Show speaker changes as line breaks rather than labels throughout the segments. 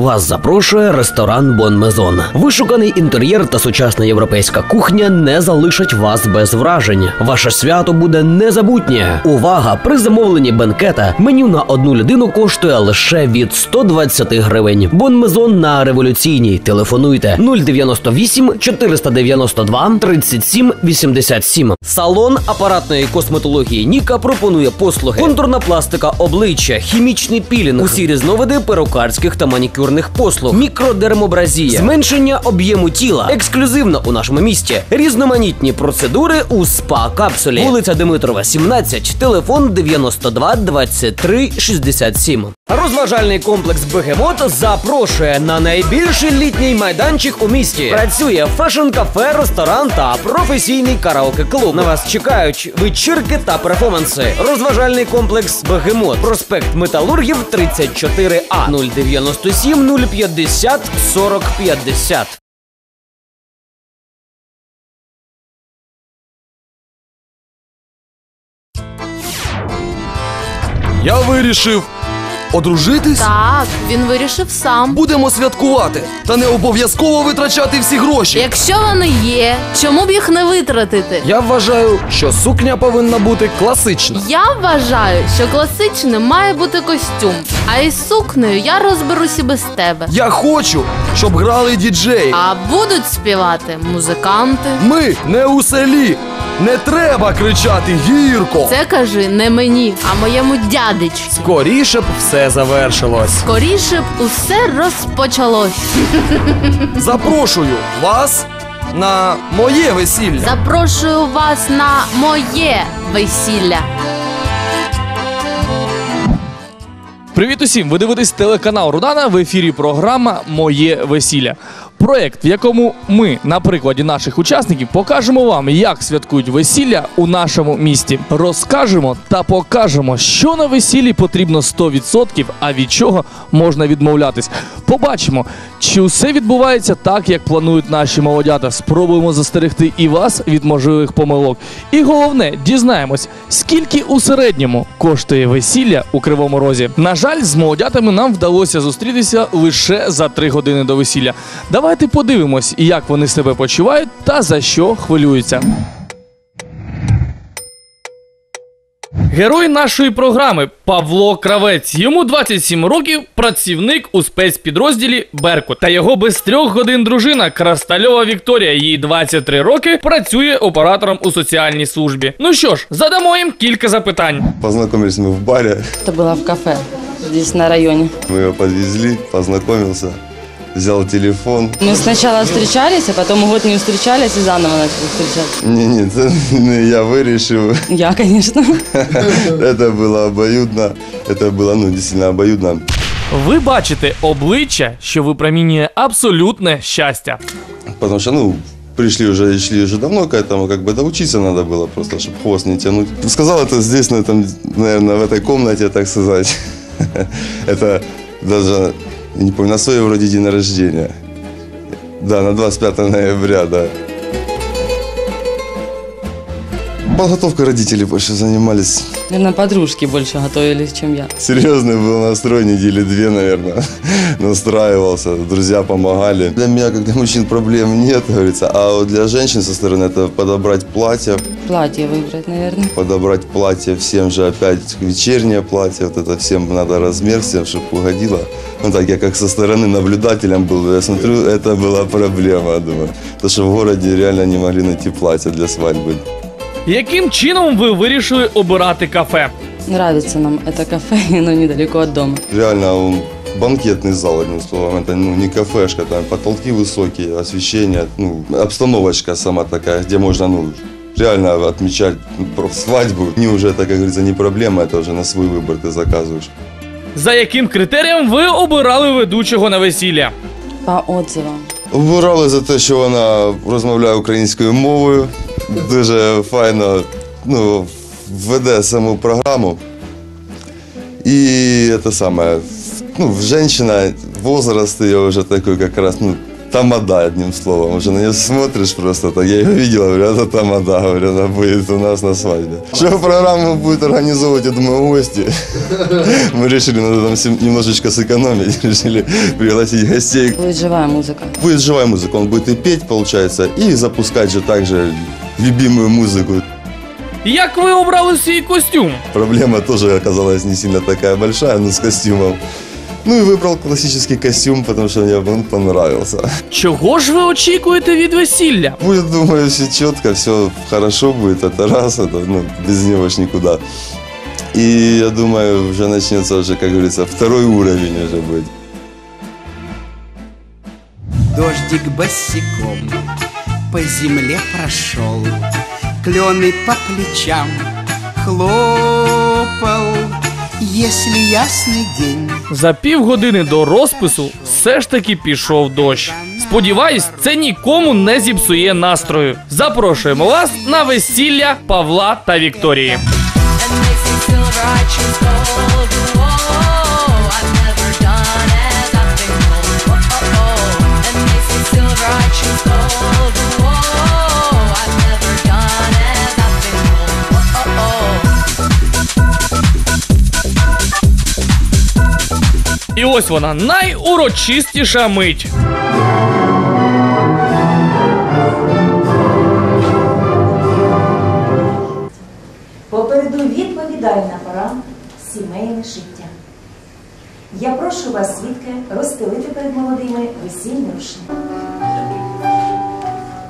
Вас запрошує ресторан Бон Мезон. Вишуканий інтер'єр та сучасна європейська кухня не залишать вас без вражень. Ваше свято буде незабутнє. Увага! При замовленні бенкета меню на одну людину коштує лише від 120 гривень. Бон Мезон на революційній. Телефонуйте 098 492 37 87. Салон апаратної косметології Ніка пропонує послуги: контурна пластика обличчя, хімічний пілінг, усі різновиди перукарських та манікюрних послуг, мікродермобразія, зменшення об'єму тіла, ексклюзивно у нашому місті, різноманітні процедури у спа капсулі. Вулиця Димитрова, 17, телефон 92 23 67. Розважальний комплекс Бегемот запрошує на найбільший літній майданчик у місті. Працює фешн-кафе, ресторан та професійний караоке-клуб. На вас чекають вечірки та перформанси. Розважальний комплекс Бегемот. Проспект Металургів 34А 097 050 40 50.
Я вирішив одружитись.
Так, він вирішив сам.
Будемо святкувати, та не обов'язково витрачати всі гроші.
Якщо вони є, чому б їх не витратити?
Я вважаю, що сукня повинна бути класична.
Я вважаю, що класичним має бути костюм, а із сукнею я розберусь і без тебе.
Я хочу, щоб грали діджеї.
А будуть співати музиканти.
Ми не у селі. Не треба кричати гірко.
Це кажи не мені, а моєму дядечку.
Скоріше б все завершилось.
Скоріше б усе розпочалось.
Запрошую вас на моє весілля.
Запрошую вас на моє весілля.
Привіт усім! Ви дивитесь телеканал Рудана в ефірі програма Моє весілля. Проєкт, в якому ми на прикладі наших учасників покажемо вам, як святкують весілля у нашому місті. Розкажемо та покажемо, що на весіллі потрібно 100%, а від чого можна відмовлятись. Побачимо, чи все відбувається так, як планують наші молодята. Спробуємо застерегти і вас від можливих помилок. І головне, дізнаємось, скільки у середньому коштує весілля у Кривому Розі. На жаль, з молодятами нам вдалося зустрітися лише за три години до весілля. Давайте подивимось, як вони себе почувають та за що хвилюються. Герой нашої програми Павло Кравець. Йому 27 років, працівник у спецпідрозділі Беркут. Та його без трьох годин дружина Крастальова Вікторія. Їй 23 роки працює оператором у соціальній службі. Ну що ж, задамо їм кілька запитань.
Познакомились мы в баре,
Это было в кафе здесь на районе.
мы ее подвезли, познакомился, взял телефон.
Мы сначала встречались, а потом год не встречались и заново начали встречаться.
Не, не, это не я вырежу.
Я, конечно.
Это было обоюдно. Это было, ну, действительно обоюдно.
Ви бачите обличчя, що випромінює абсолютне щастя.
Потому что, ну, пришли уже, шли уже давно к этому, как бы доучиться надо было просто, чтобы хвост не тянуть. Сказал это здесь, на этом, наверное, в этой комнате, так сказать. Это даже, я не помню, на свой вроде день рождения. Да, на 25 ноября, да. Подготовкой родители больше занимались.
Наверное, подружки больше готовились, чем я.
Серьезный был настрой, недели две, наверное, настраивался, друзья помогали. Для меня, как для мужчин, проблем нет, говорится, а вот для женщин со стороны это подобрать платье,
Платье выбрать, наверное.
подобрать платье всем же опять вечернее платье, вот это всем надо размер, всем, чтобы угодило. Ну так, я как со стороны наблюдателем был, я смотрю, это была проблема, думаю. Потому что в городе реально не могли найти платье для свадьбы.
Яким чином ви вирішили обирати кафе?
Нравится нам это кафе, но недалеко от дома.
Реально он банкетный зал, одним словом. Это ну, не кафешка, там потолки высокие, освещение, ну, обстановочка сама такая, где можно ну, реально отмечать ну, про- свадьбу. Не уже это, как говорится, не проблема, это уже на свой выбор ты заказываешь.
За яким критерієм ви обирали ведучого на весілля?
По отзывам.
Обирали за те, що вона розмовляє українською мовою, дуже файно ну, веде саму програму. І це саме, ну, женщина, возраст ее вже такой как раз, ну, тамада, одним словом. Уже на нее смотришь просто так. Я ее видел, говорю, это тамада, говорю, она будет у нас на свадьбе. Что программу будет организовывать, я думаю, гости. Мы решили, надо там сем- немножечко сэкономить, решили пригласить гостей.
Будет живая музыка.
Будет живая музыка, он будет и петь, получается, и запускать же также любимую музыку.
Як ви обрали свій костюм?
Проблема тоже оказалась не сильно такая большая, но с костюмом. Ну и выбрал классический костюм, потому что мне он понравился.
Чого ж ви очікуєте від весілля?
Будет, думаю, все четко, все хорошо будет. Это раз, это ну, без него ж никуда. И я думаю, уже начнется уже, как говорится, второй уровень уже будет.
Дождик босиком по земле прошел, Клены по плечам хлопал. Если ясный день,
За півгодини до розпису все ж таки пішов дощ. Сподіваюсь, це нікому не зіпсує настрою. Запрошуємо вас на весілля Павла та Вікторії. І ось вона найурочистіша мить.
Попереду відповідальна пора сімейне життя. Я прошу вас, свідки, розстелити перед молодими весільний рушник.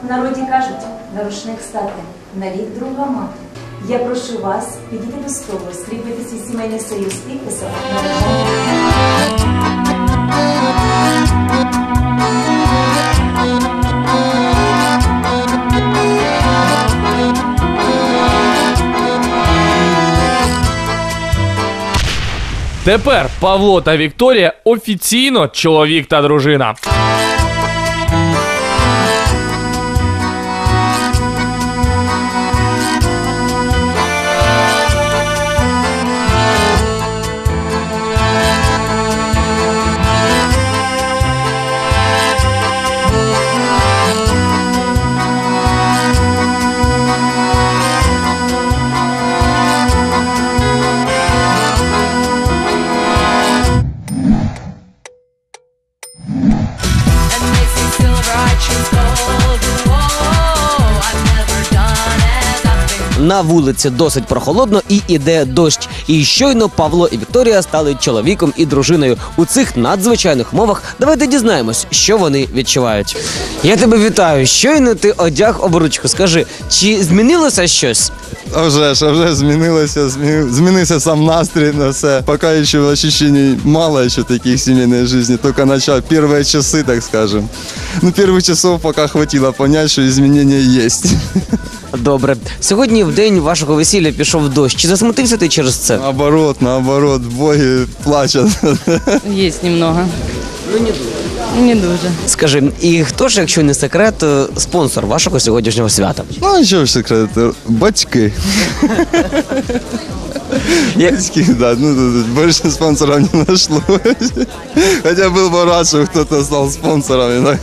В народі кажуть, на рушник стати, на вік друга мати. Я прошу вас підійти до столу, скріпити свій сімейний союз підписом
Тепер Павло та Вікторія офіційно чоловік та дружина.
На вулиці досить прохолодно і іде дощ. І щойно Павло і Вікторія стали чоловіком і дружиною. У цих надзвичайних мовах давайте дізнаємось, що вони відчувають. Я тебе вітаю. Щойно ти одяг обручку. Скажи, чи змінилося щось?
А вже ж, а вже змінилося, змі- змінився сам настрій на все. Пока ще ощущений мало еще таких семейной жизни, только начал первые часы, так скажем. Ну, первых часов пока хватило понять, что изменения есть.
Добре, сьогодні в день вашого весілля пішов дощ. Чи засмутився ти через це?
Наоборот, наоборот, боги плачут.
Есть немного.
Ну не дуже.
Не дуже.
Скажи, і хто ж, якщо не секрет, е, спонсор вашого сьогоднішнього свята?
Ну, що ж секрет, батьки.
Я-
Батьки, да, ну тут больше спонсоров не нашлось. Хотя был бы рад, что кто-то стал спонсором. и Так,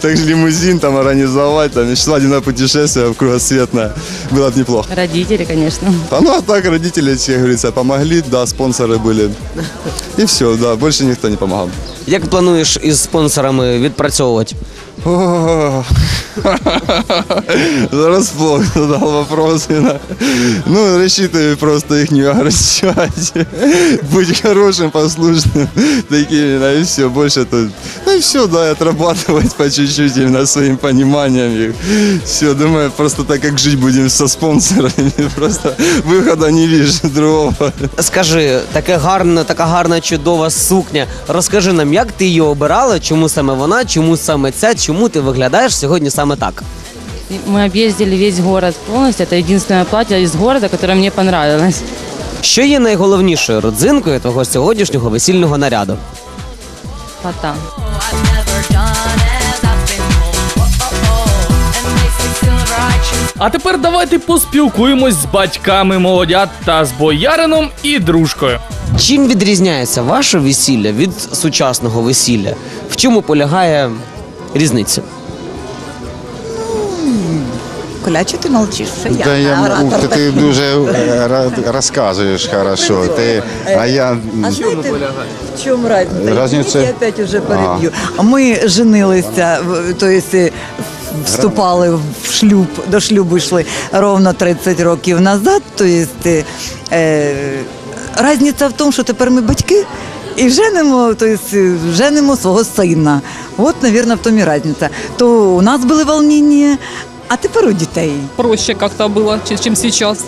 так же лимузин там организовать, там еще свадебное путешествие кругосветное. Было бы неплохо.
Родители, конечно.
А ну а так родители, как говорится, помогли, да, спонсоры были. И все, да, больше ніхто не допомагав.
Як плануєш із спонсорами відпрацьовувати?
О, Врасплох задал вопрос. Инна. Ну, рассчитываю просто их не огорчать. Быть хорошим, послушным, таким, именно, и все. Больше тут, ну и все, да, и отрабатывать по чуть-чуть именно своим пониманием. Все, думаю, просто так как жить будем со спонсорами. Просто выхода не вижу другого.
Скажи, таке гарна, така гарна, чудова сукня. Розкажи нам, як ти її обирала, чому саме вона, чому саме ця, чому ти виглядаєш сьогодні саме так?
И Мы объездили весь город полностью. Это единственное платье из города, которое мне понравилось.
Що є найголовнішою родзинкою твого сьогоднішнього весільного наряду?
Фата.
I've never done as I've been told. Whoa, and makes me feel righteous.
А тепер давайте поспілкуємось з батьками молодят та з боярином і дружкою.
Чим відрізняється ваше весілля від сучасного весілля? В чому полягає різниця?
Коля, чого ти молчиш? Що
Да я
оратор
ух, ти, ти дуже е, ра- розказуєш хорошо. Ти, а я м,
А знаєте, в чому разниця?
Разниця?
Я опять уже переб'ю. А ми женилися, в- то есть, е, вступали в шлюб, до шлюбу йшли ровно 30 років назад. То есть, е, е, разниця в тому, що тепер ми батьки. І женимо, то есть, е, женимо свого сина. От, мабуть, в тому і різниця. То у нас були волнення, а тепер у дітей.
проще как-то было, чем, чем сейчас.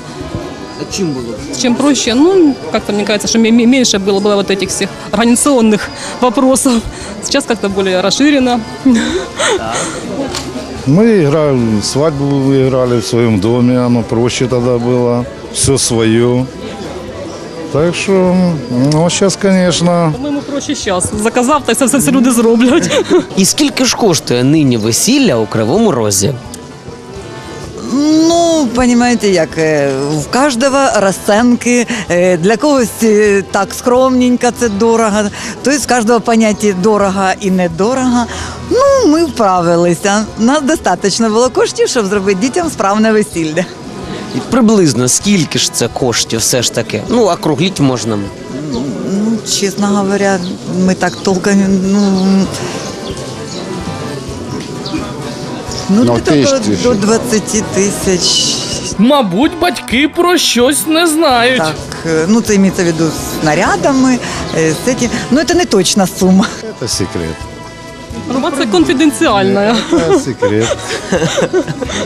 А чим було?
Чем проще, ну, как-то мне кажется, что ме- ме- меньше было, было вот этих всех организационных вопросов. Сейчас как-то более расширено.
Мы играли, свадьбу мы играли в своем доме, оно проще тогда было, все свое. Так что, ну, сейчас, конечно,
По-моему, проще сейчас. Заказав, та й все, все, все люди зроблять.
І скільки ж коштує нині весілля у Кривому Розі?
Ну, понимаете, як е, в кожного розценки, е, для когось е, так скромненько, це дорого. Тобто з кожного поняття дорого і недорого. Ну, ми вправилися. Нас достатньо було коштів, щоб зробити дітям справне весілля.
І приблизно скільки ж це коштів все ж таки? Ну, округліть можна.
Ну, чесно говоря, ми так толком, ну... Ну,
Ну,
где-то до, до 20 тисяч.
Мабуть, батьки про щось не знають.
Так, е, ну це имеется в виду з снарядами, е, з этим. Ну, це не точна сума.
это секрет.
Информация конфиденциальная.
Это секрет.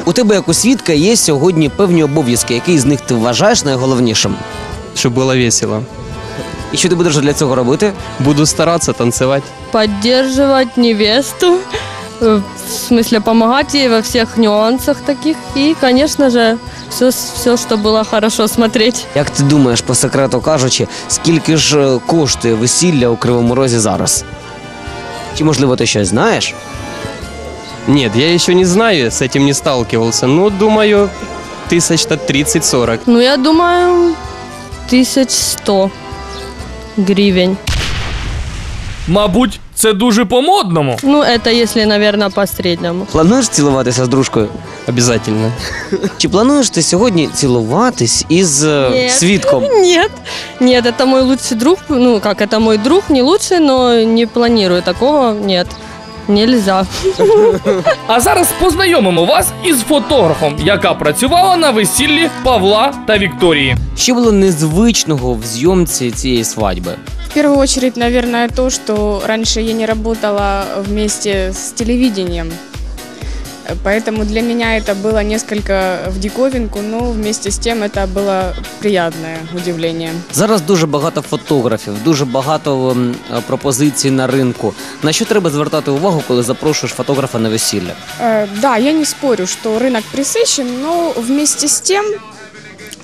У тебе як у свідка є сьогодні певні обов'язки, який з них ти вважаєш найголовнішим?
Щоб було весело.
І що ти будеш для цього робити?
Буду старатися танцевать.
поддерживать невесту, э, в смысле помогать ей во всех нюансах таких и, конечно же, все, все, что было хорошо смотреть.
Як ти думаєш, по секрету кажучи, скільки ж е, коштує весілля у Кривому Розі зараз? Чи можливо ти щось знаєш?
Нет, я еще не знаю, с этим не сталкивался. Но думаю, тысяч-то 30-40.
Ну, я думаю, тысяч сто гривен.
Мабуть, це дуже по-модному.
Ну, это если, наверное, по среднему.
Плануєш цілуватися з дружкою?
Обязательно.
Чи плануєш ти сьогодні цілуватись із е,
Нет.
свідком?
Нет, нет, это мой лучший друг. Ну, как, это мой друг, не лучший, но не планирую такого, нет. Нельзя.
А зараз познайомимо вас із фотографом, яка працювала на весіллі Павла та Вікторії.
Що було незвичного в зйомці цієї свадьби?
В первую очередь, наверное, то, что раньше я не работала вместе с телевидением. Э, Поэтому для меня это было несколько в диковинку, но вместе с тем это было приятное удивление.
Зараз дуже багато фотографів, дуже багато м, е, пропозицій на ринку. На що треба звертати увагу, коли запрошуєш фотографа на весілля?
Э, Да, я не спорю, что рынок пресыщен, но вместе с тем,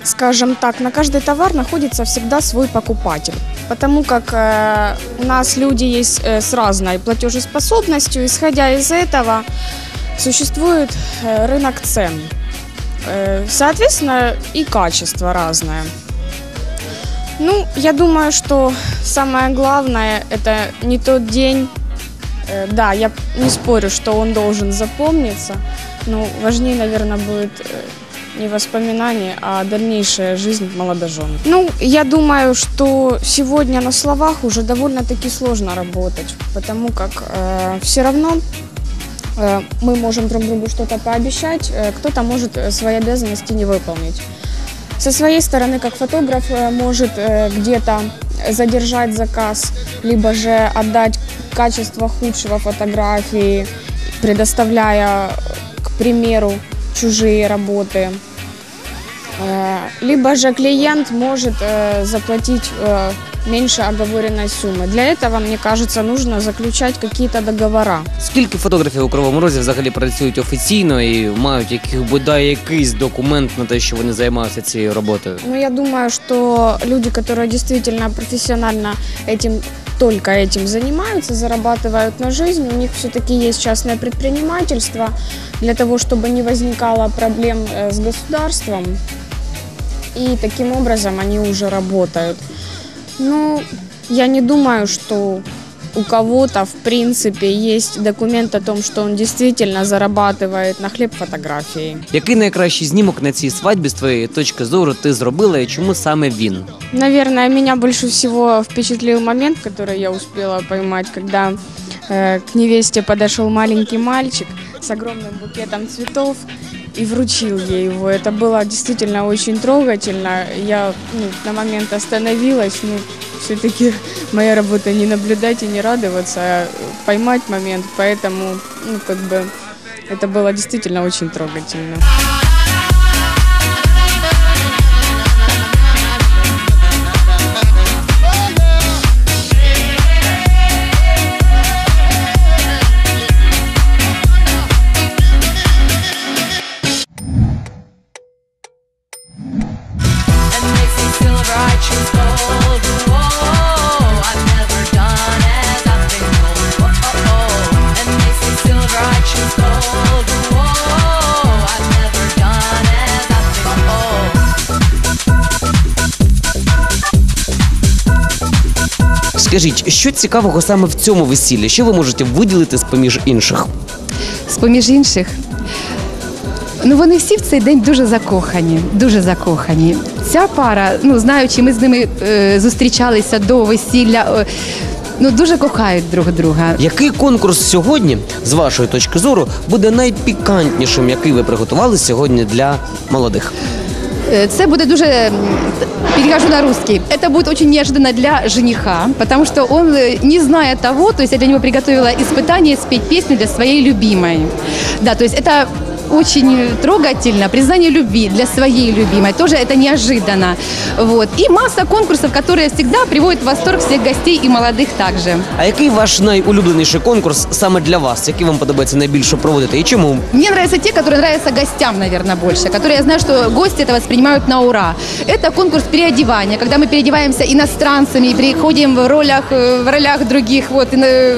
скажем так, на каждый товар находится всегда свой покупатель. Потому как э, у нас люди есть э, с разной платежеспособностью, исходя из этого существует э, рынок цен. Э, соответственно, и качество разное. Ну, я думаю, что самое главное это не тот день. Э, Да, я не спорю, что он должен запомниться, но важнее, наверное, будет э, не воспоминания, а дальнейшая жизнь молодожен. Ну, я думаю, что сегодня на словах уже довольно-таки сложно работать, потому как все равно э, мы можем друг другу что-то пообещать, э, кто-то может э, свои обязанности не выполнить. Со своей стороны, как фотограф, э, может э, где-то задержать заказ, либо же отдать качество худшего фотографии, предоставляя, к примеру, чужие работы. Э, Либо же клиент может э, заплатить э, меньше оговоренной суммы. Для этого, мне кажется, нужно заключать какие-то договора.
Скільки фотографів у Кривому Розі взагалі працюють офіційно і мають яких бодай якийсь документ на те, що вони займаються цією роботою?
Но я думаю, что люди, которые действительно профессионально этим только этим занимаются, зарабатывают на жизнь, у них все-таки есть частное предпринимательство для того, чтобы не возникало проблем э, с государством. И таким образом они уже работают. Ну, я не думаю, что у кого-то, в принципе, есть документ о том, что он действительно зарабатывает на хлеб фотографии.
Який найкращий знімок на цій свадьбі з твоєї точки зору ти зробила і чому саме він?
Наверное, меня больше всего впечатлил момент, который я успела поймать, когда э, к невесте подошел маленький мальчик с огромным букетом цветов и вручил ей его. Это было действительно очень трогательно. Я ну, на момент остановилась. Ну, все-таки моя работа не наблюдать и не радоваться, а поймать момент. Поэтому, ну, как бы, это было действительно очень трогательно.
Скажіть, що цікавого саме в цьому весіллі? Що ви можете виділити з поміж інших?
З-поміж інших. Ну, вони всі в цей день дуже закохані, дуже закохані. Ця пара, ну знаючи, ми з ними е, зустрічалися до весілля, е, ну дуже кохають друг друга.
Який конкурс сьогодні, з вашої точки зору, буде найпікантнішим, який ви приготували сьогодні для молодих?
Э, Це буде дуже, м, перехожу на русский, это будет очень неожиданно для жениха, потому что он, э, не зная того, то есть я для него приготовила испытание спеть песню для своей любимой. Да, то есть это очень трогательно, признание любви для своей любимой, тоже это неожиданно. Вот. И масса конкурсов, которые всегда приводят в восторг всех гостей и молодых также.
А який ваш найулюбленіший конкурс саме для вас? Який вам подобається найбільше проводити і чому?
Мне нравятся те, которые нравятся гостям, наверное, больше, которые я знаю, что гости это воспринимают на ура. Это конкурс переодевания, когда мы переодеваемся иностранцами и приходим в ролях, э, в ролях других вот, ино-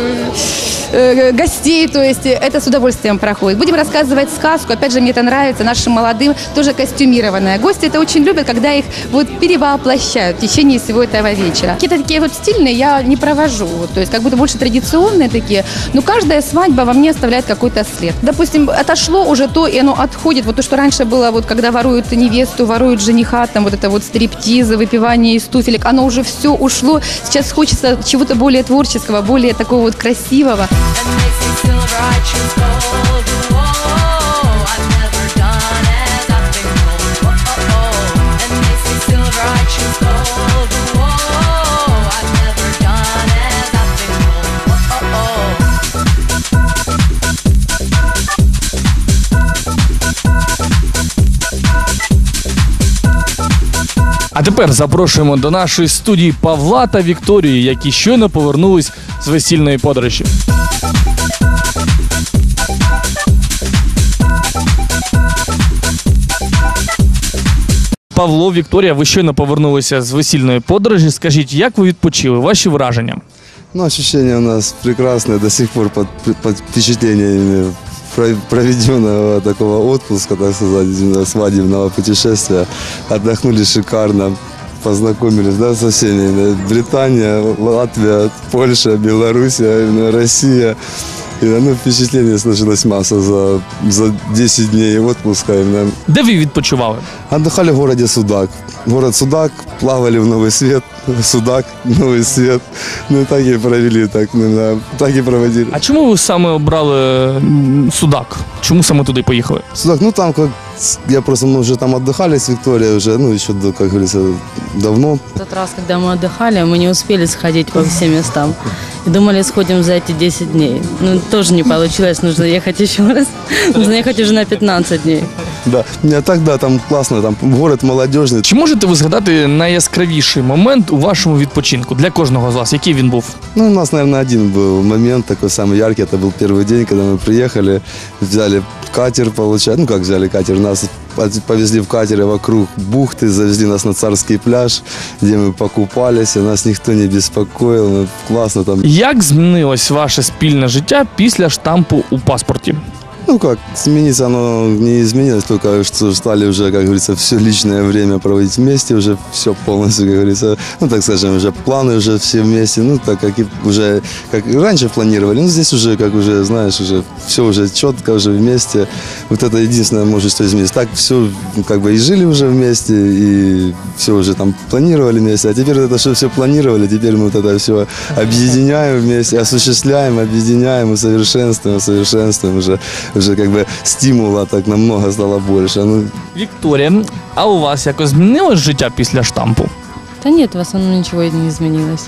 э, гостей, то есть э, это с удовольствием проходит. Будем рассказывать сказку, опять же, мне это нравится, нашим молодым, тоже костюмированная. Гости это очень любят, когда их вот перевоплощают в течение всего этого вечера. Какие-то такие вот стильные я не провожу, то есть как будто больше традиционные такие, но каждая свадьба во мне оставляет какой-то след. Допустим, отошло уже то, и оно отходит, вот то, что раньше было, вот когда воруют невесту, воруют жениха, там вот это вот стриптизы, выпивание из туфелек, оно уже все ушло, сейчас хочется чего-то более творческого, более такого вот красивого.
А тепер запрошуємо до нашої студії Павла та Вікторію, які щойно повернулись з весільної подорожі. Павло, Вікторія, ви щойно повернулися з весільної подорожі. Скажіть, як ви відпочили? Ваші враження?
Ну, ощущения у нас прекрасные, до сих пор под, под впечатлениями про- проведенного такого отпуска, так сказать, именно свадебного путешествия. Отдохнули шикарно, познакомились да, со всеми. Британия, Латвия, Польша, Белоруссия, Россия. И, ну, впечатление сложилось масса за, за 10 дней отпуска. Именно.
Де ви відпочивали?
Отдыхали в городе Судак. Город Судак, плавали в Новый Свет, Судак, Новый Свет. Ну, так и провели, так, ну, да, так и проводили.
А чому ви саме обрали м, Судак? Чому саме туди поїхали?
Судак, ну там как я просто мы уже там отдыхали с Викторией уже, ну еще, до, как говорится, давно.
В тот раз, когда мы отдыхали, мы не успели сходить по всем местам. И думали, сходим за эти 10 дней. Ну, тоже не получилось, нужно ехать еще раз. Нужно ехать уже на 15 дней.
Да. Не, а так да, там классно, там город молодежный.
Чи можете ви згадати найяскравіший момент у вашому відпочинку для кожного з вас? Який він був?
Ну, у нас, наверное, один был момент такой самый яркий. Это был первый день, когда мы приехали, взяли катер, получается. Ну, как взяли катер? Нас от- повезли в катере вокруг бухты, завезли нас на Царский пляж, где мы покупались, и нас никто не беспокоил. Ну, классно там.
Як змінилось ваше спільне життя після штампу у паспорті?
Ну как, измениться оно не изменилось, только что стали уже, как говорится, все личное время проводить вместе, уже все полностью, как говорится, ну так скажем, уже планы уже все вместе, ну так как и уже, как и раньше планировали, ну здесь уже, как уже, знаешь, уже все уже четко, уже вместе. Вот это единственное, может, что изменилось. Так все, как бы и жили уже вместе, и все уже там планировали вместе, а теперь это что все планировали, теперь мы вот это все объединяем вместе, осуществляем, объединяем, усовершенствуем, усовершенствуем уже, уже как бы стимула так намного стало больше. Ну,
Вікторія, а у вас якось змінилось життя після штампу?
Да нет, в основном ничего не изменилось.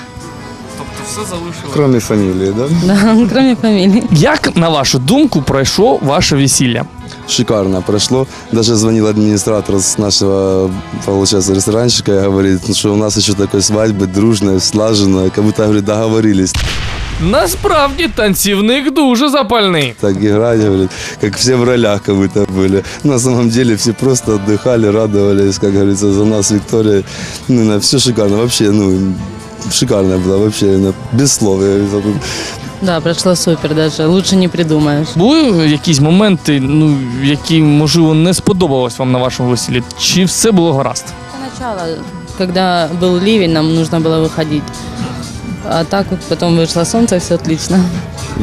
Тобто все залишилось.
кроме фамилии, да?
Да, кроме фамилии.
Як, на вашу думку, пройшло ваше весілля?
шикарно прошло. Даже звонил администратор с нашего, получается, ресторанчика и говорит, ну, что у нас еще такой свадьбы дружная, слаженная, как будто, говорит, договорились.
Насправді танцівник дуже запальний.
Так играть, говорит, как все в ролях как будто были. На самом деле все просто отдыхали, радовались, как говорится, за нас, Виктория. Ну, на все шикарно, вообще, ну, шикарно было, вообще, ну, без слов. я говорю, тут
Да, прошло супер даже. Лучше не придумаешь.
Були якісь моменти, ну які можливо не сподобалось вам на вашому весіллі? Чи все було гаразд?
Сначала, когда был ливень, нам нужно было выходить. А так вот потом вышло солнце, все отлично.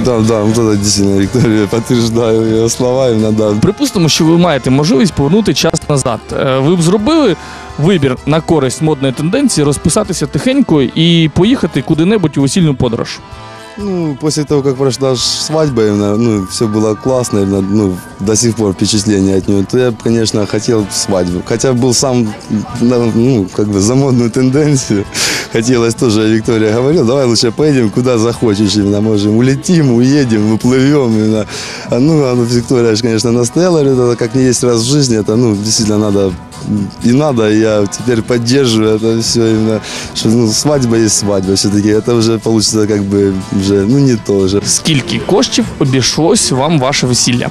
Да, да, вот это действительно, Виктория, подтверждаю ее слова, именно, да.
Припустимо, що ви маєте можливість повернути час назад. Е, Ви б зробили вибір на користь модної тенденції, розписатися тихенько і поїхати куди-небудь у весільну подорож.
Ну, после того, как прошла ж свадьба, именно, ну, все было классно, именно, ну, до сих пор впечатление от нее, то я бы, конечно, хотел свадьбу. Хотя был сам, на- ну, как бы за модную тенденцию. Хотелось тоже, Виктория говорила, давай лучше поедем куда захочешь, именно, можем, улетим, уедем, уплывем, именно. А, ну, а, ну, Виктория, же, конечно, настояла, говорит, это как не есть раз в жизни, это, ну, действительно надо и надо, и я теперь поддерживаю это все именно, что ну, свадьба есть свадьба все-таки, это уже получится как бы уже, ну не то уже.
Скільки коштів обійшлось вам ваше весілля?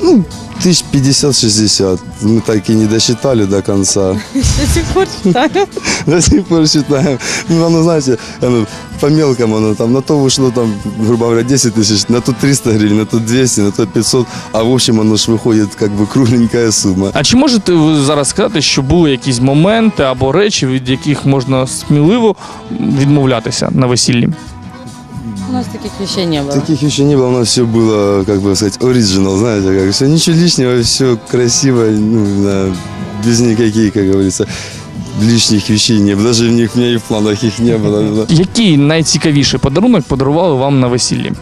Ну, тысяч 50-60, мы так и не досчитали до конца.
До сих пор считаю.
До сих пор считаем. Ну, оно, знаете, оно по мелкому, оно там на то вышло, там, грубо говоря, 10 тысяч, на то 300 гривен, на то 200, на то 500, а в общем оно ж выходит как бы кругленькая сумма.
А чи можете ви зараз сказати, що були якісь моменти або речі, від яких можна сміливо відмовлятися на весіллі?
У нас таких вещей не было.
Таких еще не было, но все было, как бы сказать, оригинал, знаете, как все, ничего лишнего, все красиво, ну, да, без никаких, как говорится, лишних вещей не было. Даже в них, у меня и в планах их не было. да.
Який найцікавіший подарунок подарували вам на весіллі?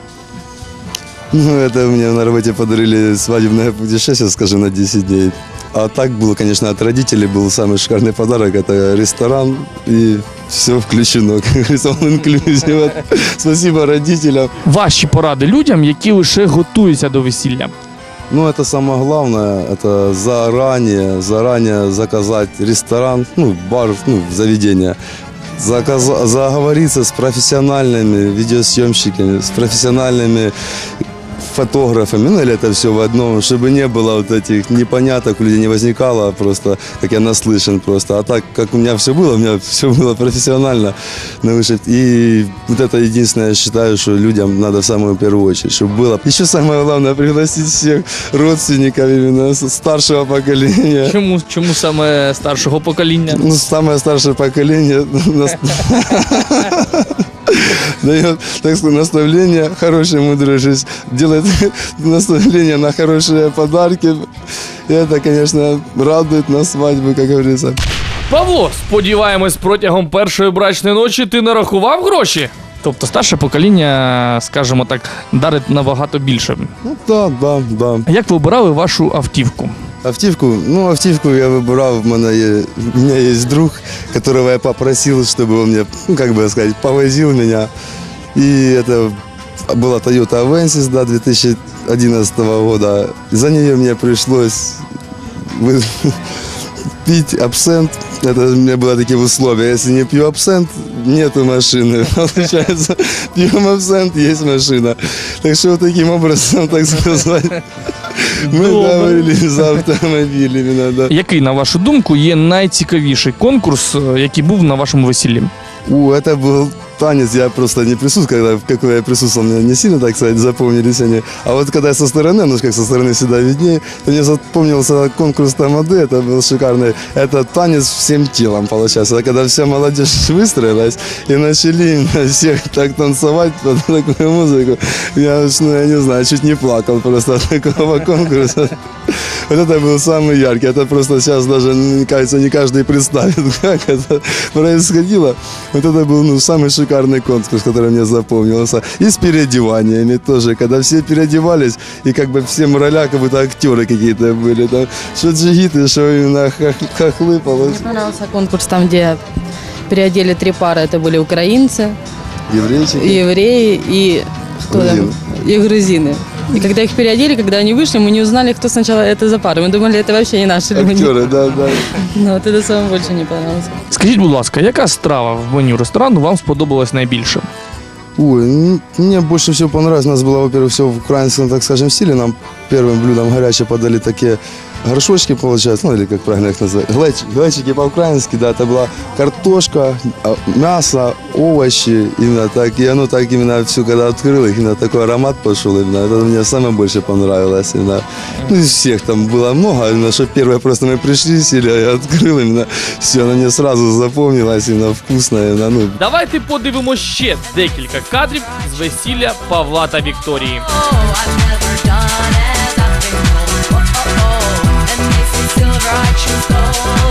Ну, это мне на работе подарили свадебное путешествие, скажем, на 10 дней. А так было, конечно, от родителей был самый шикарный подарок. Это ресторан и все включено, как говорится, all inclusive. Спасибо родителям.
Ваші поради людям, які лише готуються до весілля.
Ну, это самое главное, это заранее, заранее заказать ресторан, ну, бар, ну, заведение. Заказ- заговориться с профессиональными видеосъемщиками, с профессиональными фотографами, ну или это все в одном, чтобы не было вот этих непоняток, у людей не возникало просто, как я наслышан просто. А так, как у меня все было, у меня все было профессионально на высшей. И вот это единственное, я считаю, что людям надо в самую первую очередь, чтобы было. Еще самое главное, пригласить всех родственников именно с- старшего поколения.
Чому, чому саме старшого покоління?
Ну, самое старшее поколение нас- дает, так сказать, наставление, хорошая мудрая жизнь, делает наставление на хорошие подарки. И это, конечно, радует на свадьбу, как говорится.
Павло, сподіваємось, протягом першої брачної ночі ти нарахував гроші? Тобто старше покоління, скажімо так, дарить набагато більше.
Ну, да, да, да.
А як ви обирали вашу автівку?
Автівку, ну, автівку я выбирал, у меня, е- у меня есть друг, которого я попросил, чтобы он мне, ну, как бы сказать, повозил меня. И это была Toyota Avensis, да, 2011 года. За нее мне пришлось вы- пить абсент. Это у меня было такие условия. Если не пью абсент, нету машины. Получается, пьем абсент, есть машина. Так что вот таким образом, так сказать, мы
Добре.
договорились за автомобиль именно, да.
Який, на вашу думку, є найцікавіший конкурс, е, який був на вашому весіллі?
У, это был Танец я просто не присутствовал, когда, какой я присутствовал, мне не сильно, так сказать, запомнились они. А вот когда я со стороны, ну, как со стороны всегда виднее, то мне запомнился конкурс Тамады, это был шикарный. Это танец всем телом, получается. Когда вся молодежь выстроилась и начали всех так танцевать под такую музыку. Я, ну, я не знаю, чуть не плакал просто от такого конкурса. Вот это был самый яркий. Это просто сейчас даже, кажется, не каждый представит, как это происходило. Вот это был ну, самый шикарный конкурс, который мне запомнился. И с переодеваниями тоже, когда все переодевались, и как бы все в ролях, как будто актеры какие-то были. Там, что джигиты, что именно хох- хохлы получилось.
Мне понравился конкурс там, где переодели три пары. Это были украинцы,
Еврейчики.
евреи и кто
Грузины.
там? И грузины. И когда их переодели, когда они вышли, мы не узнали, кто сначала это за пара. Мы думали, это вообще не наши люди.
Актеры, да, да.
Ну, вот это самое больше не понравилось.
Скажіть, будь ласка, яка страва в меню ресторану вам сподобалась найбільше?
Ой, ну, мне больше всего понравилось. У нас было, во-первых, все в украинском, так скажем, стиле. Нам первым блюдом горячее подали такие горшочки, получается, ну или как правильно их назвать, глечики, глечики по-украински, да, это была картошка, а, мясо, овощи, именно так, и оно так именно все, когда открыл их, именно такой аромат пошел, именно, это мне самое больше понравилось, именно, ну из всех там было много, именно, что первое просто мы пришли, сели, а я открыл, именно, все, оно мне сразу запомнилось, именно вкусно, именно, ну,
Давайте подивимося ще декілька кадрів з весілля Павла та Вікторії.
Silver,
Oh.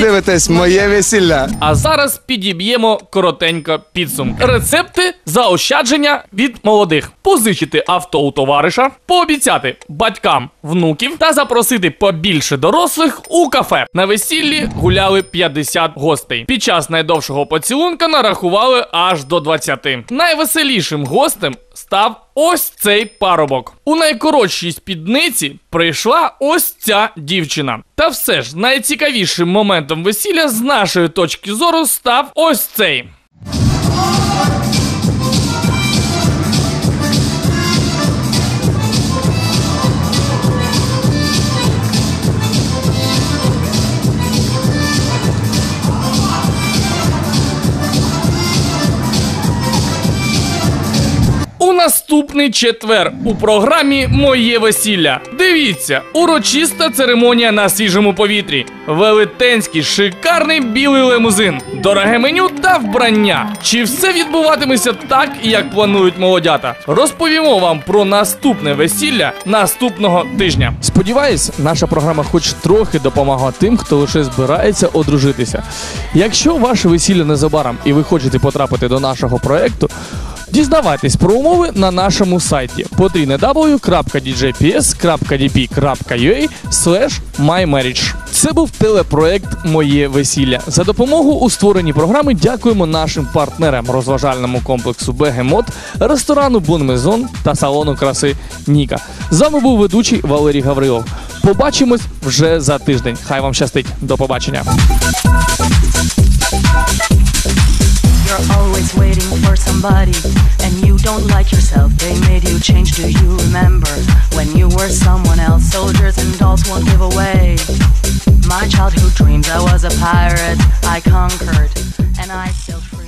Дивитесь моє весілля.
А зараз підіб'ємо коротенько підсумки. Рецепти заощадження від молодих: позичити авто у товариша, пообіцяти батькам внуків та запросити побільше дорослих у кафе. На весіллі гуляли 50 гостей. Під час найдовшого поцілунка нарахували аж до 20. Найвеселішим гостем став ось цей парубок. У найкоротшій спідниці прийшла ось ця дівчина. Та все ж найцікавішим моментом весілля з нашої точки зору став ось цей. Наступний четвер у програмі Моє весілля. Дивіться, урочиста церемонія на свіжому повітрі, велетенський шикарний білий лимузин, дороге меню та вбрання. Чи все відбуватиметься так, як планують молодята? Розповімо вам про наступне весілля наступного тижня. Сподіваюсь, наша програма хоч трохи допомагала тим, хто лише збирається одружитися. Якщо ваше весілля незабаром і ви хочете потрапити до нашого проекту. Дізнавайтесь про умови на нашому сайті www.djps.dp.ua mymarriage. Це був телепроект Моє весілля. За допомогу у створенні програми дякуємо нашим партнерам розважальному комплексу Бегемот, ресторану Бонмезон та салону краси Ніка. З вами був ведучий Валерій Гаврилов. Побачимось вже за тиждень. Хай вам щастить. До побачення.
You're always waiting for somebody, and you don't like yourself. They made you change. Do you remember when you were someone else? Soldiers and dolls won't give away. My childhood dreams, I was a pirate. I conquered, and I still.